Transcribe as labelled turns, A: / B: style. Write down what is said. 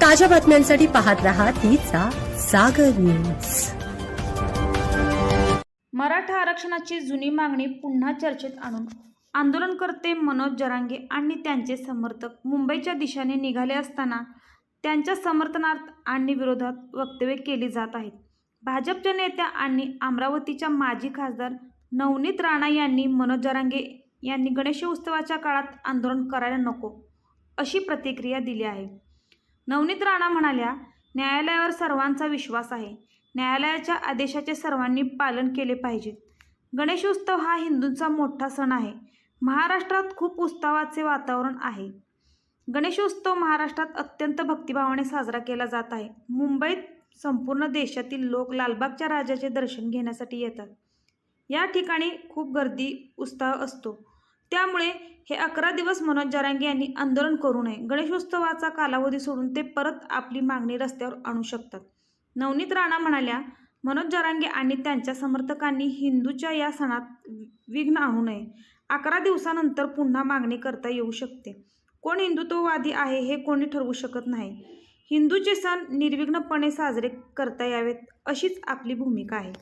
A: ताज्या बातम्यांसाठी पाहत राहा तिचा सागर न्यूज.
B: मराठा आरक्षणाची जुनी मागणी पुन्हा चर्चेत आणून आंदोलनकर्ते मनोज जरांगे आणि त्यांचे समर्थक मुंबईच्या दिशेने निघाले असताना त्यांच्या समर्थनार्थ आणि विरोधात वक्तव्य केली जात आहेत. भाजपच्या नेत्या आणि अमरावतीच्या माजी खासदार नवनीत राणा यांनी मनोज जरांगे यांनी गणेशोत्सवाच्या काळात आंदोलन करायला नको अशी प्रतिक्रिया दिली आहे. नवनीत राणा म्हणाल्या न्यायालयावर सर्वांचा विश्वास आहे. न्यायालयाच्या आदेशाचे सर्वांनी पालन केले पाहिजे. गणेशोत्सव हा हिंदूंचा मोठा सण आहे. महाराष्ट्रात खूप उत्सवाचे वातावरण आहे. गणेशोत्सव महाराष्ट्रात अत्यंत भक्तिभावाने साजरा केला जात आहे. मुंबईत संपूर्ण देशातील लोक लालबागच्या राजाचे दर्शन घेण्यासाठी येतात. या ठिकाणी खूप गर्दी उत्साह असतो. त्यामुळे हे अकरा दिवस मनोज जारांगे यांनी आंदोलन करू नये. गणेशोत्सवाचा कालावधी सोडून ते परत आपली मागणी रस्त्यावर आणू शकतात. नवनीत राणा म्हणाल्या मनोज जरांगे आणि त्यांच्या समर्थकांनी हिंदूच्या या सणात विघ्न आणू नये. अकरा दिवसानंतर पुन्हा मागणी करता येऊ शकते. कोण हिंदुत्ववादी आहे हे कोणी ठरवू शकत नाही. हिंदूचे सण निर्विघ्नपणे साजरे करता यावेत अशीच आपली भूमिका आहे.